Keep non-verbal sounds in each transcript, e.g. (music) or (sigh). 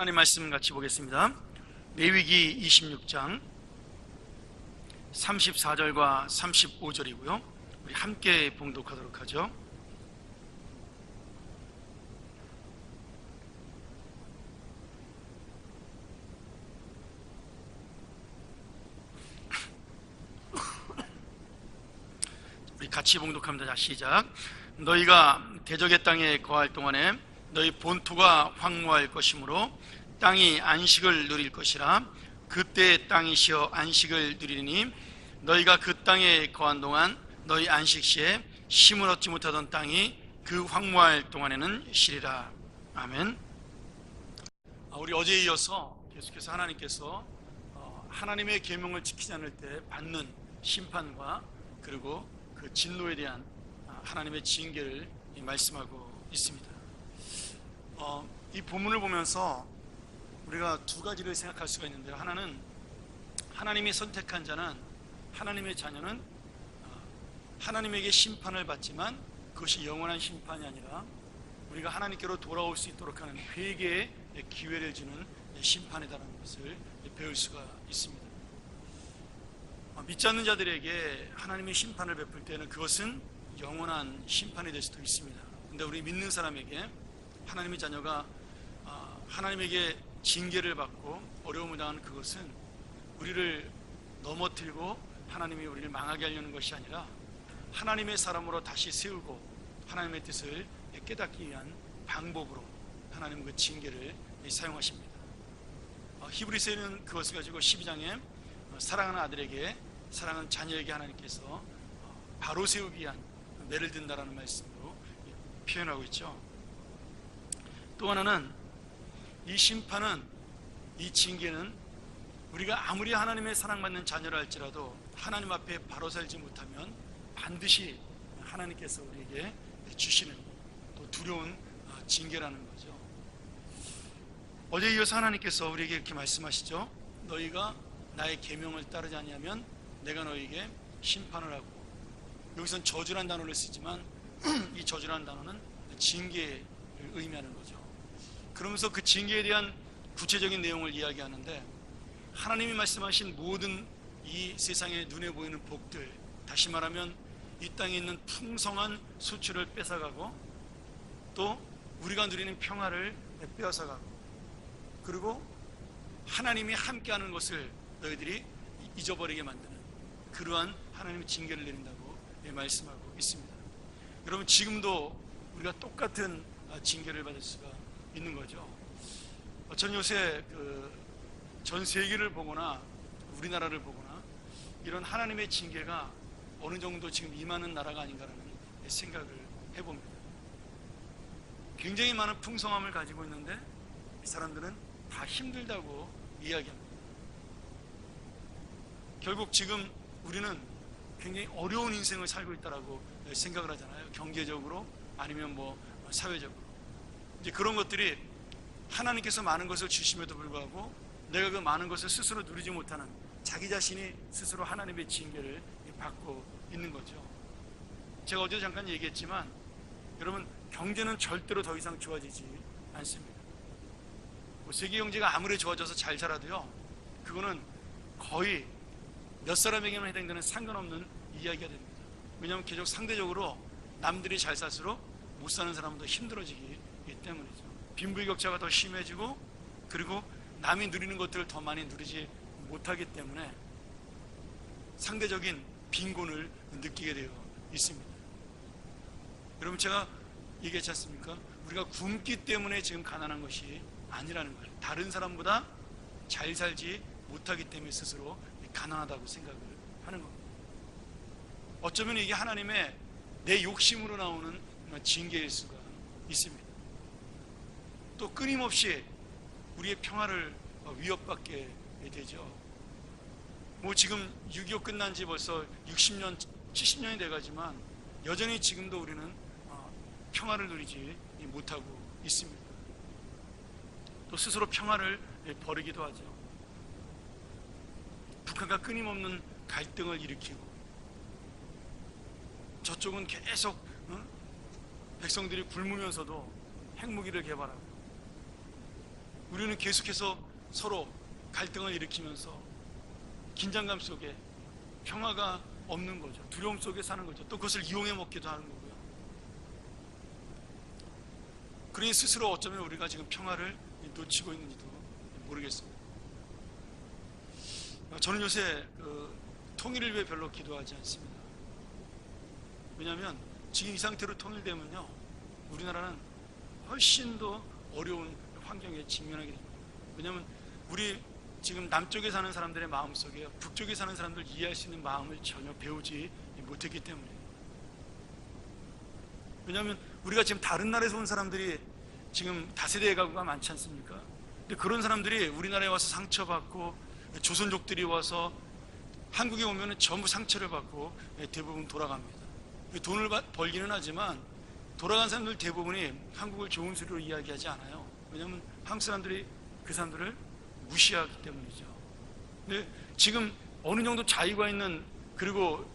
하나님 말씀 같이 보겠습니다. 레위기 26장 34절과 35절이고요. 우리 함께 봉독하도록 하죠. 같이 봉독합니다. 자, 시작. 너희가 대적의 땅에 거할 동안에 너희 본토가 황무할 것이므로 땅이 안식을 누릴 것이라 그때 땅이 쉬어 안식을 누리니 너희가 그 땅에 거한 동안 너희 안식 시에 심을 얻지 못하던 땅이 그 황무할 동안에는 쉬리라. 아멘. 아, 우리 어제에 이어서 계속해서 하나님께서 어, 하나님의 계명을 지키지 않을 때 받는 심판과 그리고 그 진노에 대한 아, 하나님의 징계를 이 말씀하고 있습니다. 어, 이 본문을 보면서 우리가 두 가지를 생각할 수가 있는데요. 하나는 하나님이 선택한 자는 하나님의 자녀는 어, 하나님에게 심판을 받지만 그것이 영원한 심판이 아니라 우리가 하나님께로 돌아올 수 있도록 하는 회개의 기회를 주는 심판이다라는 것을 배울 수가 있습니다. 어, 믿지 않는 자들에게 하나님의 심판을 베풀 때는 그것은 영원한 심판이 될 수도 있습니다. 근데 우리 믿는 사람에게 하나님의 자녀가 어, 하나님에게 징계를 받고 어려움을 당하는 그것은 우리를 넘어뜨리고 하나님이 우리를 망하게 하려는 것이 아니라 하나님의 사람으로 다시 세우고 하나님의 뜻을 깨닫기 위한 방법으로 하나님은 그 징계를 사용하십니다. 어, 히브리서에는 그것을 가지고 12장에 사랑하는 아들에게 사랑하는 자녀에게 하나님께서 어, 바로 세우기 위한 매를 든다라는 말씀으로 표현하고 있죠. 또 하나는 이 심판은 이 징계는 우리가 아무리 하나님의 사랑받는 자녀라 할지라도 하나님 앞에 바로 살지 못하면 반드시 하나님께서 우리에게 주시는 또 두려운 어, 징계라는 거죠. 어제 이어서 하나님께서 우리에게 이렇게 말씀하시죠. 너희가 나의 계명을 따르지 않냐면 내가 너희에게 심판을 하고 여기선 저주란 단어를 쓰지만 (clears throat) 이 저주란 단어는 징계를 의미하는 거죠. 그러면서 그 징계에 대한 구체적인 내용을 이야기하는데 하나님이 말씀하신 모든 이 세상에 눈에 보이는 복들 다시 말하면 이 땅에 있는 풍성한 수출을 뺏어가고 또 우리가 누리는 평화를 빼앗아가고 그리고 하나님이 함께하는 것을 너희들이 잊어버리게 만드는 그러한 하나님의 징계를 내린다고 말씀하고 있습니다. 여러분 지금도 우리가 똑같은 징계를 받을 수가 있는 거죠. 전 요새 그 전 세계를 보거나 우리나라를 보거나 이런 하나님의 징계가 어느 정도 지금 임하는 나라가 아닌가라는 생각을 해봅니다. 굉장히 많은 풍성함을 가지고 있는데 이 사람들은 다 힘들다고 이야기합니다. 결국 지금 우리는 굉장히 어려운 인생을 살고 있다라고 생각을 하잖아요. 경제적으로 아니면 뭐 사회적으로. 이제 그런 것들이 하나님께서 많은 것을 주심에도 불구하고 내가 그 많은 것을 스스로 누리지 못하는 자기 자신이 스스로 하나님의 징계를 받고 있는 거죠. 제가 어제 잠깐 얘기했지만 여러분 경제는 절대로 더 이상 좋아지지 않습니다. 뭐 세계 경제가 아무리 좋아져서 잘 살아도요, 그거는 거의 몇 사람에게만 해당되는 상관없는 이야기가 됩니다. 왜냐하면 계속 상대적으로 남들이 잘 살수록 못 사는 사람은 더 힘들어지기 때문이죠. 빈부격차가 더 심해지고 그리고 남이 누리는 것들을 더 많이 누리지 못하기 때문에 상대적인 빈곤을 느끼게 되어 있습니다. 여러분 제가 얘기했지 않습니까? 우리가 굶기 때문에 지금 가난한 것이 아니라는 거예요. 다른 사람보다 잘 살지 못하기 때문에 스스로 가난하다고 생각을 하는 겁니다. 어쩌면 이게 하나님의 내 욕심으로 나오는 징계일 수가 있습니다. 또 끊임없이 우리의 평화를 위협받게 되죠. 뭐 지금 6.25 끝난 지 벌써 60년, 70년이 돼가지만 여전히 지금도 우리는 평화를 누리지 못하고 있습니다. 또 스스로 평화를 버리기도 하죠. 북한과 끊임없는 갈등을 일으키고 저쪽은 계속 백성들이 굶으면서도 핵무기를 개발하고 우리는 계속해서 서로 갈등을 일으키면서 긴장감 속에 평화가 없는 거죠. 두려움 속에 사는 거죠. 또 그것을 이용해 먹기도 하는 거고요. 그러니 스스로 어쩌면 우리가 지금 평화를 놓치고 있는지도 모르겠습니다. 저는 요새 그 통일을 위해 별로 기도하지 않습니다. 왜냐하면 지금 이 상태로 통일되면요, 우리나라는 훨씬 더 어려운 환경에 직면하게 됩니다. 왜냐하면 우리 지금 남쪽에 사는 사람들의 마음 속에 북쪽에 사는 사람들 이해할 수 있는 마음을 전혀 배우지 못했기 때문에. 왜냐하면 우리가 지금 다른 나라에서 온 사람들이 지금 다세대 가구가 많지 않습니까? 근데 그런 사람들이 우리나라에 와서 상처받고 조선족들이 와서 한국에 오면 전부 상처를 받고 대부분 돌아갑니다. 돈을 벌기는 하지만 돌아간 사람들 대부분이 한국을 좋은 소리로 이야기하지 않아요. 왜냐하면 한국 사람들이 그 사람들을 무시하기 때문이죠. 근데 지금 어느 정도 자유가 있는 그리고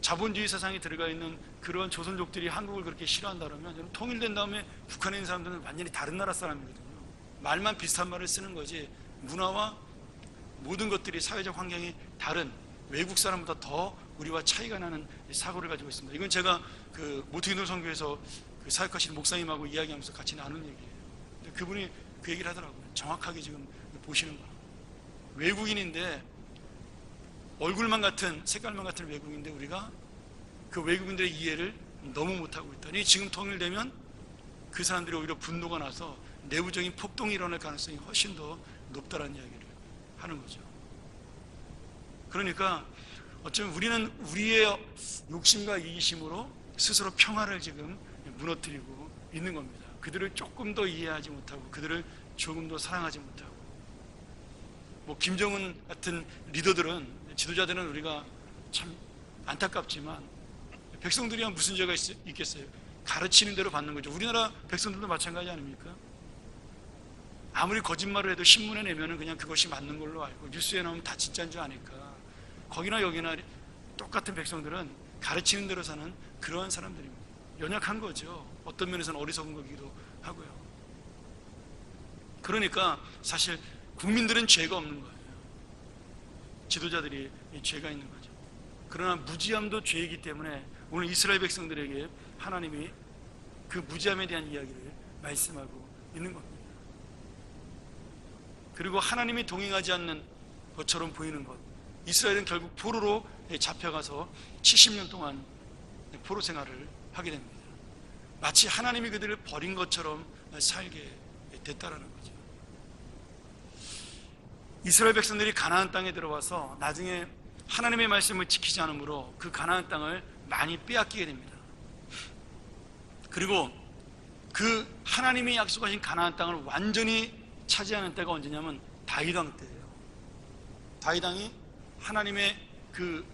자본주의 세상에 들어가 있는 그런 조선족들이 한국을 그렇게 싫어한다 그러면 통일된 다음에 북한에 있는 사람들은 완전히 다른 나라 사람이거든요. 말만 비슷한 말을 쓰는 거지 문화와 모든 것들이 사회적 환경이 다른 외국 사람보다 더 우리와 차이가 나는 사고를 가지고 있습니다. 이건 제가 그 모태기도 선교에서 그 사역하시는 목사님하고 이야기하면서 같이 나눈 얘기예요. 그분이 그 얘기를 하더라고요. 정확하게 지금 보시는 거예요. 외국인인데 얼굴만 같은 색깔만 같은 외국인데 우리가 그 외국인들의 이해를 너무 못하고 있다니 지금 통일되면 그 사람들이 오히려 분노가 나서 내부적인 폭동이 일어날 가능성이 훨씬 더 높다는 이야기를 하는 거죠. 그러니까 어쩌면 우리는 우리의 욕심과 이기심으로 스스로 평화를 지금 무너뜨리고 있는 겁니다. 그들을 조금 더 이해하지 못하고 그들을 조금 더 사랑하지 못하고 뭐 김정은 같은 리더들은 지도자들은 우리가 참 안타깝지만 백성들이야 무슨 죄가 있, 겠어요 가르치는 대로 받는 거죠. 우리나라 백성들도 마찬가지 아닙니까? 아무리 거짓말을 해도 신문에 내면은 그냥 그것이 맞는 걸로 알고 뉴스에 나오면 다 진짜인 줄 아니까 거기나 여기나 똑같은 백성들은 가르치는 대로 사는 그러한 사람들입니다. 연약한 거죠. 어떤 면에서는 어리석은 거기도 하고요. 그러니까 사실 국민들은 죄가 없는 거예요. 지도자들이 죄가 있는 거죠. 그러나 무지함도 죄이기 때문에 오늘 이스라엘 백성들에게 하나님이 그 무지함에 대한 이야기를 말씀하고 있는 겁니다. 그리고 하나님이 동행하지 않는 것처럼 보이는 것. 이스라엘은 결국 포로로 잡혀가서 70년 동안 포로 생활을 하게 됩니다. 마치 하나님이 그들을 버린 것처럼 살게 됐다라는 거죠. 이스라엘 백성들이 가나안 땅에 들어와서 나중에 하나님의 말씀을 지키지 않으므로 그 가나안 땅을 많이 빼앗기게 됩니다. 그리고 그 하나님이 약속하신 가나안 땅을 완전히 차지하는 때가 언제냐면 다윗 왕 때예요. 다윗 왕이 하나님의 그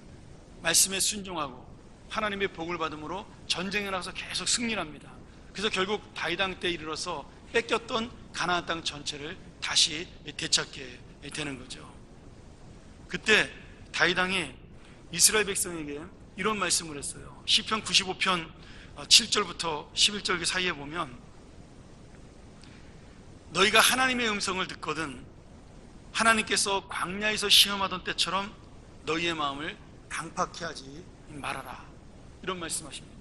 말씀에 순종하고 하나님의 복을 받음으로 전쟁에 나가서 계속 승리합니다. 그래서 결국 다윗 왕때 이르러서 뺏겼던 가나안 땅 전체를 다시 되찾게 되는 거죠. 그때 다윗 왕이 이스라엘 백성에게 이런 말씀을 했어요. 시편 95편 7절부터 11절 사이에 보면 너희가 하나님의 음성을 듣거든 하나님께서 광야에서 시험하던 때처럼 너희의 마음을 강팍해 하지 말아라. 이런 말씀하십니다.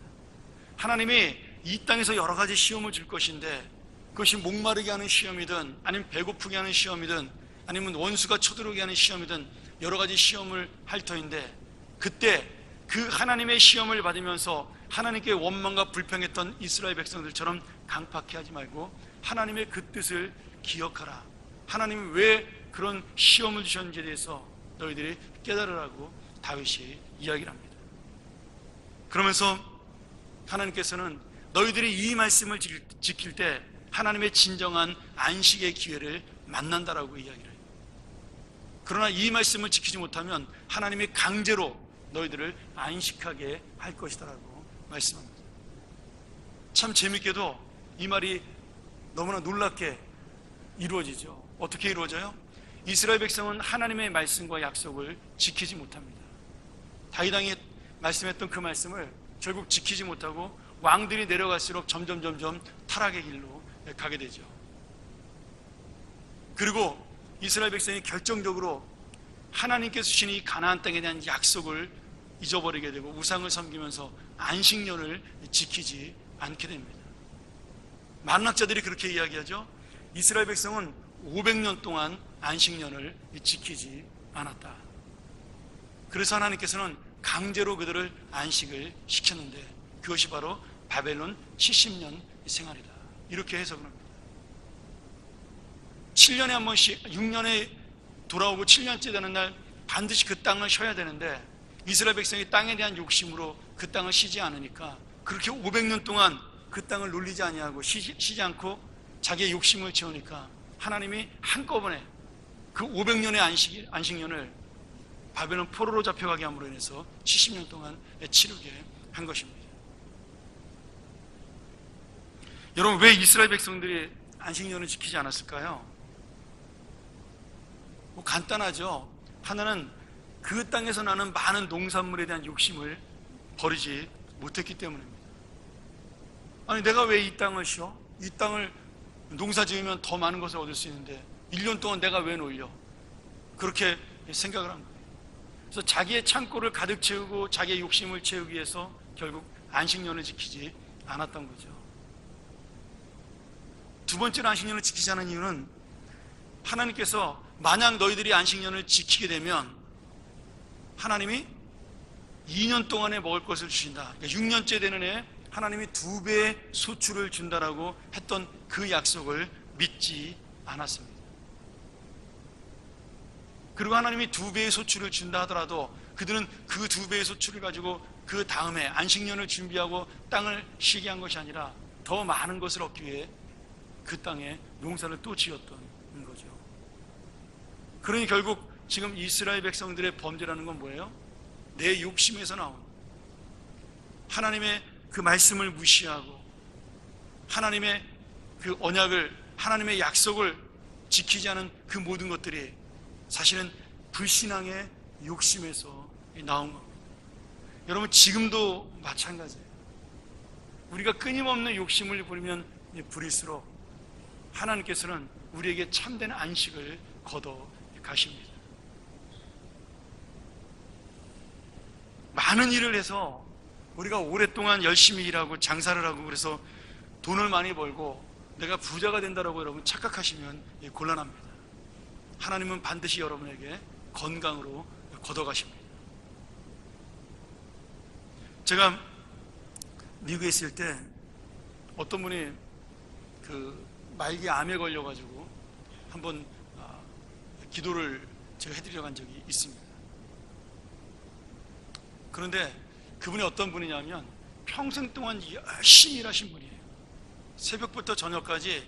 하나님이 이 땅에서 여러 가지 시험을 줄 것인데 그것이 목마르게 하는 시험이든 아니면 배고프게 하는 시험이든 아니면 원수가 쳐들어오게 하는 시험이든 여러 가지 시험을 할 터인데 그때 그 하나님의 시험을 받으면서 하나님께 원망과 불평했던 이스라엘 백성들처럼 강팍해 하지 말고 하나님의 그 뜻을 기억하라. 하나님이 왜 그런 시험을 주셨는지에 대해서 너희들이 깨달으라고 다윗이 이야기를 합니다. 그러면서 하나님께서는 너희들이 이 말씀을 지킬 때 하나님의 진정한 안식의 기회를 만난다라고 이야기를 해요. 그러나 이 말씀을 지키지 못하면 하나님이 강제로 너희들을 안식하게 할 것이다라고 말씀합니다. 참 재밌게도 이 말이 너무나 놀랍게 이루어지죠. 어떻게 이루어져요? 이스라엘 백성은 하나님의 말씀과 약속을 지키지 못합니다. 다윗왕이 말씀했던 그 말씀을 결국 지키지 못하고 왕들이 내려갈수록 점점 점점 타락의 길로 가게 되죠. 그리고 이스라엘 백성이 결정적으로 하나님께서 주신 이 가나안 땅에 대한 약속을 잊어버리게 되고 우상을 섬기면서 안식년을 지키지 않게 됩니다. 많은 학자들이 그렇게 이야기하죠. 이스라엘 백성은 500년 동안 안식년을 지키지 않았다. 그래서 하나님께서는 강제로 그들을 안식을 시켰는데 그것이 바로 바벨론 70년 생활이다. 이렇게 해석을 합니다. 7년에 한 번씩 6년에 돌아오고 7년째 되는 날 반드시 그 땅을 쉬어야 되는데 이스라엘 백성이 땅에 대한 욕심으로 그 땅을 쉬지 않으니까 그렇게 500년 동안 그 땅을 놀리지 아니하고 쉬지, 쉬지 않고 자기의 욕심을 채우니까 하나님이 한꺼번에 그 500년의 안식, 안식년을 바벨론 포로로 잡혀가게 함으로 인해서 70년 동안 치르게 한 것입니다. 여러분 왜 이스라엘 백성들이 안식년을 지키지 않았을까요? 뭐 간단하죠. 하나는 그 땅에서 나는 많은 농산물에 대한 욕심을 버리지 못했기 때문입니다. 아니 내가 왜 이 땅을 쉬어? 이 땅을 농사 지으면 더 많은 것을 얻을 수 있는데 1년 동안 내가 왜 놀려? 그렇게 생각을 한 거예요. 그래서 자기의 창고를 가득 채우고 자기의 욕심을 채우기 위해서 결국 안식년을 지키지 않았던 거죠. 두 번째로 안식년을 지키지 않은 이유는 하나님께서 만약 너희들이 안식년을 지키게 되면 하나님이 2년 동안에 먹을 것을 주신다. 그러니까 6년째 되는 해 하나님이 두 배의 소출을 준다라고 했던 그 약속을 믿지 않았습니다. 그리고 하나님이 두 배의 소출을 준다 하더라도 그들은 그 두 배의 소출을 가지고 그 다음에 안식년을 준비하고 땅을 쉬게 한 것이 아니라 더 많은 것을 얻기 위해 그 땅에 농사를 또 지었던 거죠. 그러니 결국 지금 이스라엘 백성들의 범죄라는 건 뭐예요? 내 욕심에서 나온 하나님의 그 말씀을 무시하고 하나님의 그 언약을 하나님의 약속을 지키지 않은 그 모든 것들이 사실은 불신앙의 욕심에서 나온 겁니다. 여러분 지금도 마찬가지예요. 우리가 끊임없는 욕심을 부리면 부릴수록 하나님께서는 우리에게 참된 안식을 거둬 가십니다. 많은 일을 해서 우리가 오랫동안 열심히 일하고 장사를 하고 그래서 돈을 많이 벌고 내가 부자가 된다라고 여러분 착각하시면 곤란합니다. 하나님은 반드시 여러분에게 건강으로 걷어가십니다. 제가 미국에 있을 때 어떤 분이 그 말기 암에 걸려가지고 한번 아, 기도를 제가 해드리러 간 적이 있습니다. 그런데 그분이 어떤 분이냐면 평생 동안 열심히 일하신 분이에요. 새벽부터 저녁까지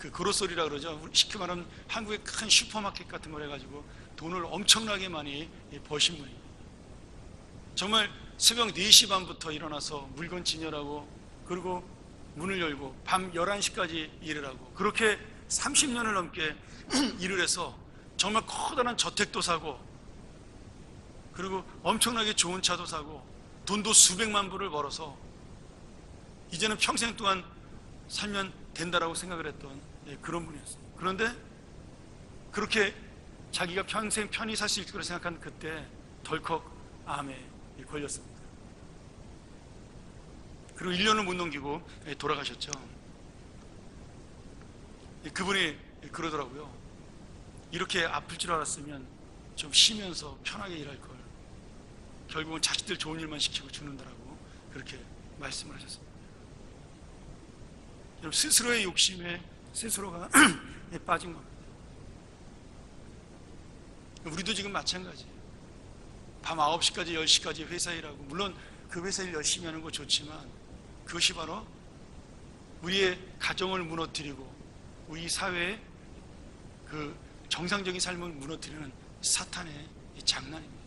그 그로소리라 그러죠. 쉽게 말하면 한국의 큰 슈퍼마켓 같은 걸 해가지고 돈을 엄청나게 많이 버신 분이에요. 정말 새벽 4시 반부터 일어나서 물건 진열하고 그리고 문을 열고 밤 11시까지 일을 하고 그렇게 30년을 넘게 (clears throat) 일을 해서 정말 커다란 저택도 사고 그리고 엄청나게 좋은 차도 사고 돈도 수백만 불을 벌어서 이제는 평생 동안 살면 된다라고 생각을 했던 예, 그런 분이었어요. 그런데 그렇게 자기가 평생 편히 살 수 있을 거라 생각한 그때 덜컥 암에 걸렸습니다. 그리고 1년을 못 넘기고 예, 돌아가셨죠. 예, 그분이 그러더라고요. 이렇게 아플 줄 알았으면 좀 쉬면서 편하게 일할 걸. 결국은 자식들 좋은 일만 시키고 죽는다라고 그렇게 말씀을 하셨습니다. 여러분 스스로의 욕심에 스스로가 (clears throat) 빠진 겁니다. 우리도 지금 마찬가지예요. 밤 9시까지 10시까지 회사 일하고 물론 그 회사 일 열심히 하는 거 좋지만 그것이 바로 우리의 가정을 무너뜨리고 우리 사회의 그 정상적인 삶을 무너뜨리는 사탄의 장난입니다.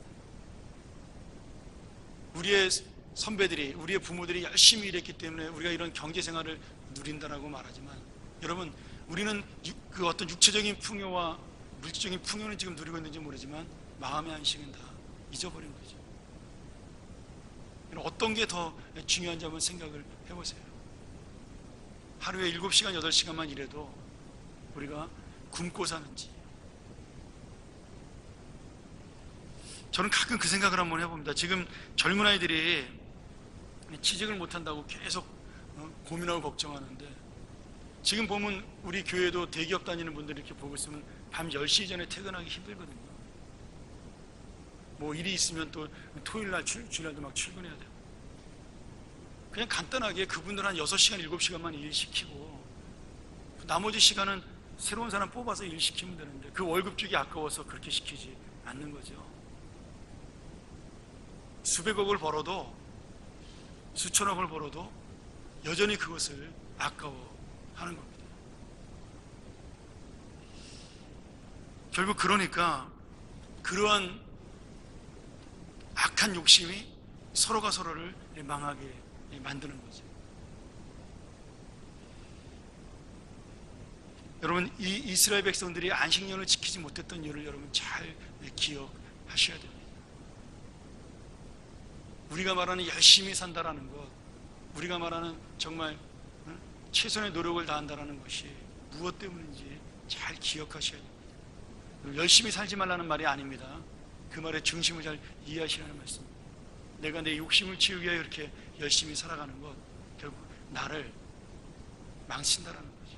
우리의 선배들이 우리의 부모들이 열심히 일했기 때문에 우리가 이런 경제 생활을 누린다라고 말하지만 여러분 우리는 그 어떤 육체적인 풍요와 물질적인 풍요는 지금 누리고 있는지 모르지만 마음의 안식은 다 잊어버린 거죠. 어떤 게 더 중요한지 한번 생각을 해보세요. 하루에 7시간, 8시간만 일해도 우리가 굶고 사는지 저는 가끔 그 생각을 한번 해봅니다. 지금 젊은 아이들이 취직을 못한다고 계속 어, 고민하고 걱정하는데 지금 보면 우리 교회도 대기업 다니는 분들 이렇게 보고 있으면 밤 10시 전에 퇴근하기 힘들거든요. 뭐 일이 있으면 또 토요일 날 주- 주일날도 막 출근해야 돼요. 그냥 간단하게 그분들 한 6시간, 7시간만 일 시키고 나머지 시간은 새로운 사람 뽑아서 일 시키면 되는데 그 월급 주기 아까워서 그렇게 시키지 않는 거죠. 수백억을 벌어도 수천억을 벌어도 여전히 그것을 아까워 하는 겁니다. 결국 그러니까 그러한 악한 욕심이 서로가 서로를 망하게 만드는 거죠. 여러분 이 이스라엘 백성들이 안식년을 지키지 못했던 이유를 여러분 잘 기억하셔야 됩니다. 우리가 말하는 열심히 산다라는 것, 우리가 말하는 정말 어? 최선의 노력을 다한다라는 것이 무엇 때문인지 잘 기억하셔야 됩니다. 열심히 살지 말라는 말이 아닙니다. 그 말의 중심을 잘 이해하시라는 말씀입니다. 내가 내 욕심을 채우기 위해 이렇게 열심히 살아가는 것, 결국 나를 망친다라는 거죠.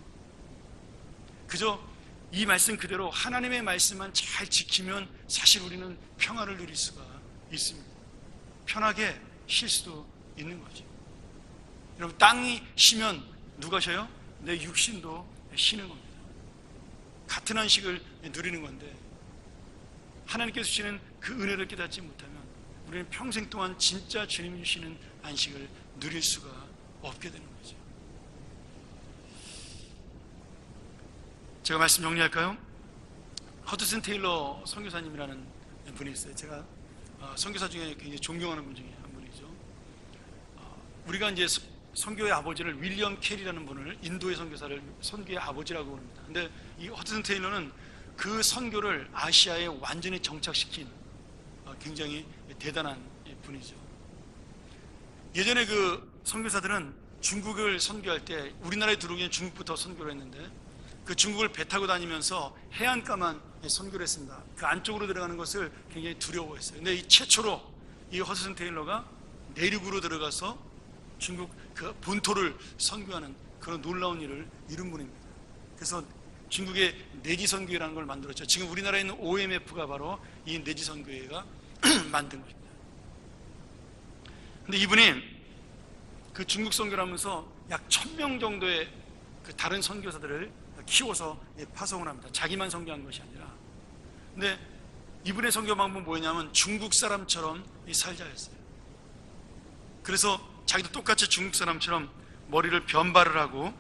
그저 이 말씀 그대로 하나님의 말씀만 잘 지키면 사실 우리는 평화를 누릴 수가 있습니다. 편하게 쉴 수도 있는 거죠. 여러분 땅이 쉬면 누가 쉬어요? 내 육신도 쉬는 겁니다. 같은 안식을 누리는 건데 하나님께서 주시는 그 은혜를 깨닫지 못하면 우리는 평생 동안 진짜 주님 주시는 안식을 누릴 수가 없게 되는 거죠. 제가 말씀 정리할까요? 허드슨 테일러 선교사님이라는 분이 있어요. 제가 어, 선교사 중에 굉장히 존경하는 분 중에 한 분이죠. 어, 우리가 이제 서- 선교의 아버지를 윌리엄 캐리라는 분을 인도의 선교사를 선교의 아버지라고 부릅니다. 근데 이 허드슨 테일러는 그 선교를 아시아에 완전히 정착시킨 어, 굉장히 대단한 분이죠. 예전에 그 선교사들은 중국을 선교할 때 우리나라에 들어오기엔 중국부터 선교를 했는데 그 중국을 배 타고 다니면서 해안가만 선교를 했습니다. 그 안쪽으로 들어가는 것을 굉장히 두려워했어요. 근데 이 최초로 이 허스슨 테일러가 내륙으로 들어가서 중국 그 본토를 선교하는 그런 놀라운 일을 이룬 분입니다. 그래서 중국의 내지 선교회라는 걸 만들었죠. 지금 우리나라에 있는 OMF가 바로 이 내지 선교회가 (clears throat) 만든 것입니다. 근데 이분이 그 중국 선교를 하면서 약 천 명 정도의 그 다른 선교사들을 키워서 예, 파송을 합니다. 자기만 선교한 것이 아니라. 근데 이분의 선교 방법은 뭐냐면 중국 사람처럼 이 살자 했어요. 그래서 자기도 똑같이 중국 사람처럼 머리를 변발을 하고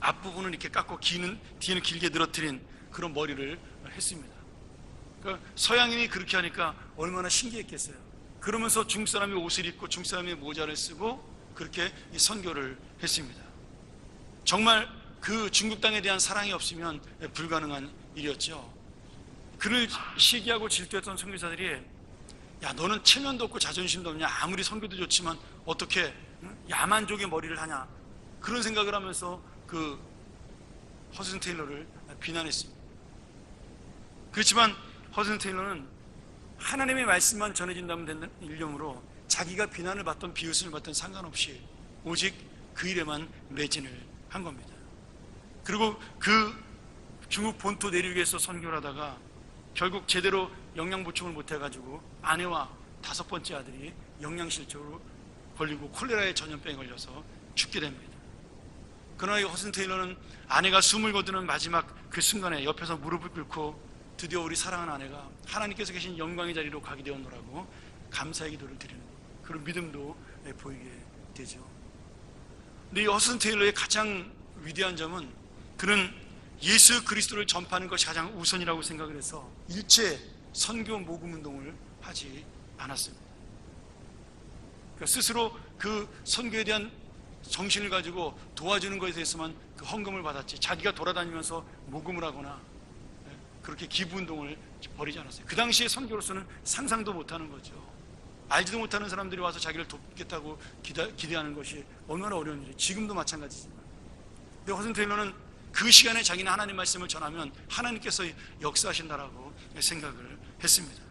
앞부분은 이렇게 깎고 뒤는, 뒤는 길게 늘어뜨린 그런 머리를 했습니다. 그러니까 서양인이 그렇게 하니까 얼마나 신기했겠어요. 그러면서 중국 사람이 옷을 입고 중국 사람이 모자를 쓰고 그렇게 이 선교를 했습니다. 정말 그 중국 땅에 대한 사랑이 없으면 불가능한 일이었죠. 그를 시기하고 질투했던 선교사들이 야 너는 체면도 없고 자존심도 없냐 아무리 선교도 좋지만 어떻게 응? 야만족의 머리를 하냐 그런 생각을 하면서 그 허슨 테일러를 비난했습니다. 그렇지만 허슨 테일러는 하나님의 말씀만 전해진다면 되는 일념으로 자기가 비난을 받던 비웃음을 받던 상관없이 오직 그 일에만 매진을 한 겁니다. 그리고 그 중국 본토 내륙에서 선교를 하다가 결국 제대로 영양 보충을 못 해가지고 아내와 다섯 번째 아들이 영양실조로 걸리고 콜레라의 전염병에 걸려서 죽게 됩니다. 그러나 이 허슨 테일러는 아내가 숨을 거두는 마지막 그 순간에 옆에서 무릎을 꿇고 드디어 우리 사랑하는 아내가 하나님께서 계신 영광의 자리로 가게 되었노라고 감사의 기도를 드리는 그런 믿음도 보이게 되죠. 근데 이 허슨 테일러의 가장 위대한 점은 그는 예수 그리스도를 전파하는 것이 가장 우선이라고 생각을 해서 일체 선교 모금 운동을 하지 않았습니다. 그러니까 스스로 그 선교에 대한 정신을 가지고 도와주는 것에 대해서만 그 헌금을 받았지 자기가 돌아다니면서 모금을 하거나 예, 그렇게 기부 운동을 벌이지 않았어요. 그 당시에 선교로서는 상상도 못하는 거죠. 알지도 못하는 사람들이 와서 자기를 돕겠다고 기대, 기대하는 것이 얼마나 어려운 일이에요. 지금도 마찬가지지만. 근데 허슨 테일러는 그 시간에 자기는 하나님 말씀을 전하면 하나님께서 역사하신다라고 생각을 했습니다.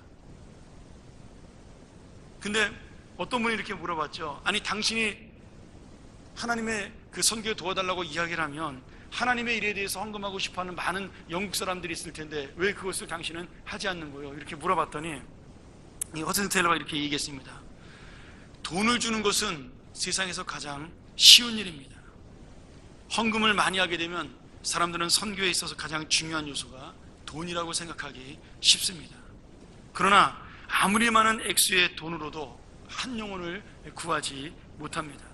근데 어떤 분이 이렇게 물어봤죠. 아니 당신이 하나님의 그 선교에 도와달라고 이야기를 하면 하나님의 일에 대해서 헌금하고 싶어 하는 많은 영국 사람들이 있을 텐데 왜 그것을 당신은 하지 않는 거예요? 이렇게 물어봤더니 이 허슨 테일러가 이렇게 얘기했습니다. 돈을 주는 것은 세상에서 가장 쉬운 일입니다. 헌금을 많이 하게 되면 사람들은 선교에 있어서 가장 중요한 요소가 돈이라고 생각하기 쉽습니다. 그러나 아무리 많은 액수의 돈으로도 한 영혼을 구하지 못합니다.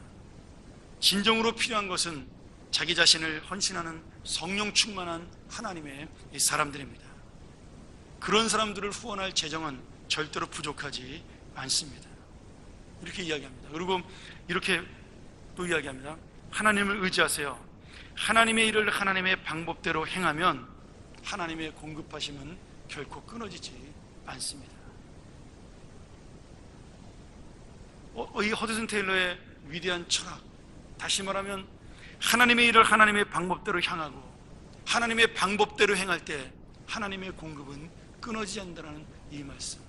진정으로 필요한 것은 자기 자신을 헌신하는 성령 충만한 하나님의 사람들입니다. 그런 사람들을 후원할 재정은 절대로 부족하지 않습니다. 이렇게 이야기합니다. 그리고 이렇게 또 이야기합니다. 하나님을 의지하세요. 하나님의 일을 하나님의 방법대로 행하면 하나님의 공급하심은 결코 끊어지지 않습니다. 어, 이 허드슨 테일러의 위대한 철학, 다시 말하면 하나님의 일을 하나님의 방법대로 향하고 하나님의 방법대로 행할 때 하나님의 공급은 끊어지지 않는다는 이 말씀.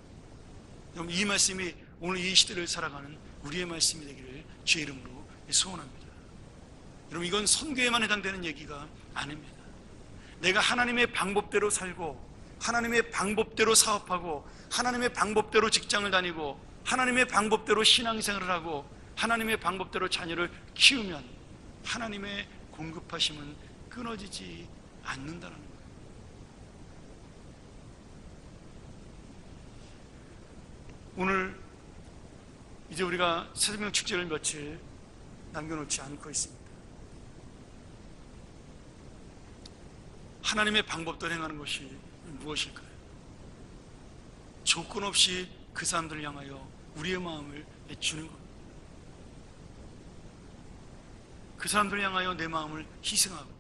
여러분 이 말씀이 오늘 이 시대를 살아가는 우리의 말씀이 되기를 주의 이름으로 소원합니다. 여러분 이건 선교에만 해당되는 얘기가 아닙니다. 내가 하나님의 방법대로 살고 하나님의 방법대로 사업하고 하나님의 방법대로 직장을 다니고 하나님의 방법대로 신앙생활을 하고 하나님의 방법대로 자녀를 키우면 하나님의 공급하심은 끊어지지 않는다는 거예요. 오늘 이제 우리가 새생명 축제를 며칠 남겨놓지 않고 있습니다. 하나님의 방법대로 행하는 것이 무엇일까요? 조건 없이 그 사람들을 향하여 우리의 마음을 주는 겁니다. 그 사람들을 향하여 내 마음을 희생하고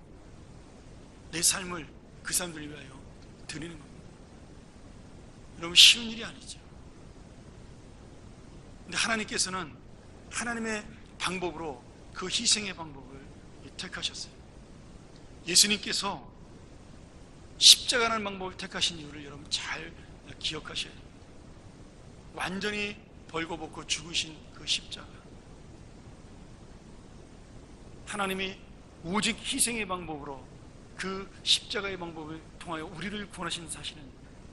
내 삶을 그 사람들을 위하여 드리는 겁니다. 여러분 쉬운 일이 아니죠. 근데 하나님께서는 하나님의 방법으로 그 희생의 방법을 택하셨어요. 예수님께서 십자가라는 방법을 택하신 이유를 여러분 잘 기억하셔야 돼요. 완전히 벌거벗고 죽으신 그 십자가. 하나님이 오직 희생의 방법으로 그 십자가의 방법을 통하여 우리를 구원하신 사실은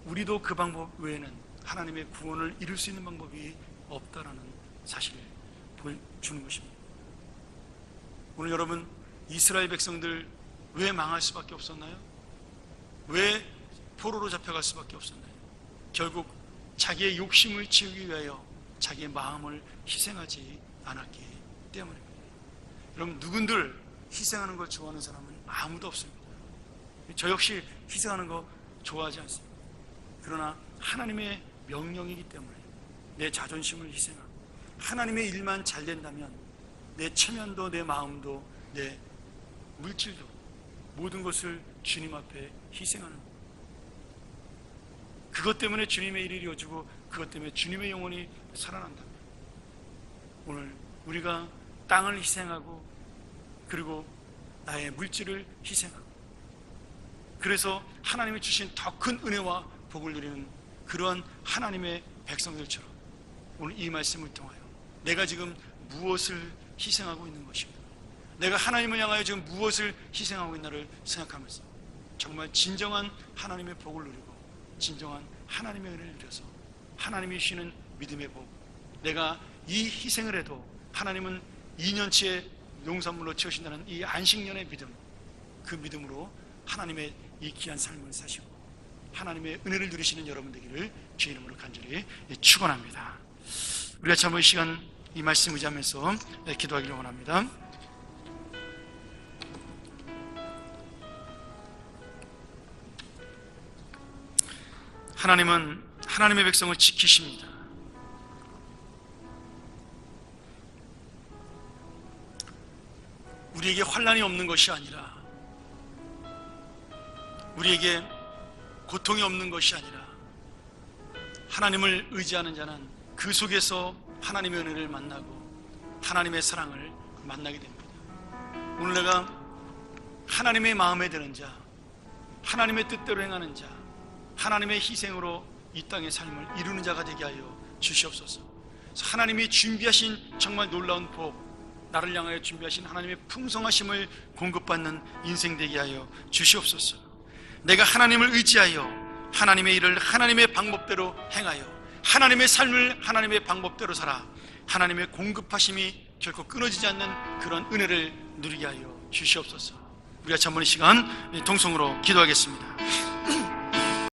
우리도 그 방법 외에는 하나님의 구원을 이룰 수 있는 방법이 없다라는 사실을 보여주는 것입니다. 오늘 여러분 이스라엘 백성들 왜 망할 수밖에 없었나요? 왜 포로로 잡혀갈 수밖에 없었나요? 결국 자기의 욕심을 채우기 위하여 자기의 마음을 희생하지 않았기 때문입니다. 여러분 누군들 희생하는 걸 좋아하는 사람은 아무도 없습니다. 저 역시 희생하는 거 좋아하지 않습니다. 그러나 하나님의 명령이기 때문에 내 자존심을 희생하고 하나님의 일만 잘 된다면 내 체면도 내 마음도 내 물질도 모든 것을 주님 앞에 희생하는 것. 그것 때문에 주님의 일이 이루어지고 그것 때문에 주님의 영혼이 살아난다. 오늘 우리가 땅을 희생하고 그리고 나의 물질을 희생하고 그래서 하나님이 주신 더 큰 은혜와 복을 누리는 그러한 하나님의 백성들처럼 오늘 이 말씀을 통하여 내가 지금 무엇을 희생하고 있는 것인가 내가 하나님을 향하여 지금 무엇을 희생하고 있나를 생각하면서 정말 진정한 하나님의 복을 누리고 진정한 하나님의 은혜를 누려서 하나님이 주시는 믿음의 복 내가 이 희생을 해도 하나님은 2년치의 농산물로 채우신다는 이 안식년의 믿음 그 믿음으로 하나님의 이 귀한 삶을 사시고 하나님의 은혜를 누리시는 여러분 되기를 주의 이름으로 간절히 축원합니다. 우리가 참이 시간 이 말씀 의지하면서 기도하기를 원합니다. 하나님은 하나님의 백성을 지키십니다. 우리에게 환란이 없는 것이 아니라 우리에게 고통이 없는 것이 아니라 하나님을 의지하는 자는 그 속에서 하나님의 은혜를 만나고 하나님의 사랑을 만나게 됩니다. 오늘 내가 하나님의 마음에 드는 자, 하나님의 뜻대로 행하는 자, 하나님의 희생으로 이 땅의 삶을 이루는 자가 되게 하여 주시옵소서. 하나님이 준비하신 정말 놀라운 복, 나를 향하여 준비하신 하나님의 풍성하심을 공급받는 인생 되게 하여 주시옵소서. 내가 하나님을 의지하여 하나님의 일을 하나님의 방법대로 행하여 하나님의 삶을 하나님의 방법대로 살아 하나님의 공급하심이 결코 끊어지지 않는 그런 은혜를 누리게 하여 주시옵소서. 우리가 전번 이 시간 동성으로 기도하겠습니다.